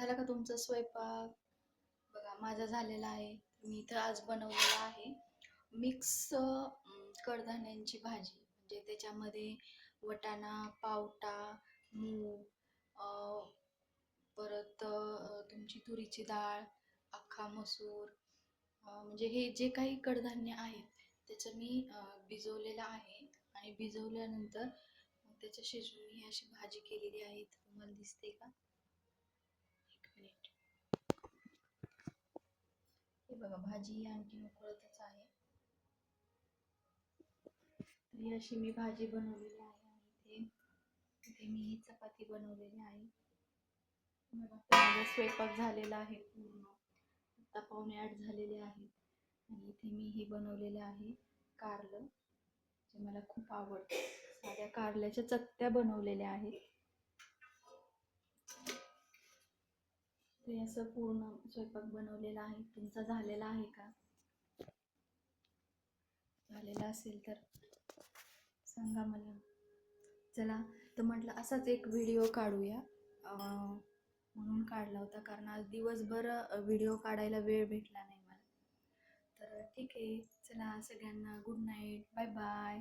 झाला का तुमचा स्वयंपाक? बघा माझा झालेला आहे. मी इथं आज बनवलेला आहे. मिक्स कडधान्यांची भाजी. म्हणजे त्याच्यामध्ये वटाणा पावटा मूग परत तुमची तुरीची डाळ अख्खा मसूर म्हणजे हे जे काही कडधान्य आहेत त्याचं मी भिजवलेलं आहे. आणि भिजवल्यानंतर त्याच्या शिजून ही अशी भाजी केलेली आहे. तुम्हाला दिसते का? हे बघा भाजी ही आणखी उकळतच आहे. तर ही अशी मी भाजी बनवलेली आहे आणि इथे इथे मी ही चपाती बनवलेली आहे. माझा स्वयंपाक झालेला आहे पूर्ण. आता पावणे आठ झालेले आहेत. आणि इथे मी हे बनवलेलं आहे कारलं जे मला खूप आवडतं. साध्या कारल्याच्या चत्त्या बनवलेल्या आहेत. ते असं पूर्ण स्वयंपाक बनवलेला आहे तुमचा झालेला आहे का? झालेला असेल तर सांगा मला. चला तर म्हटलं असाच एक व्हिडिओ काढूया. म्हणून काढला होता कारण आज दिवसभर व्हिडिओ काढायला वेळ भेटला नाही मला. तर ठीक आहे चला सगळ्यांना गुड नाईट बाय बाय.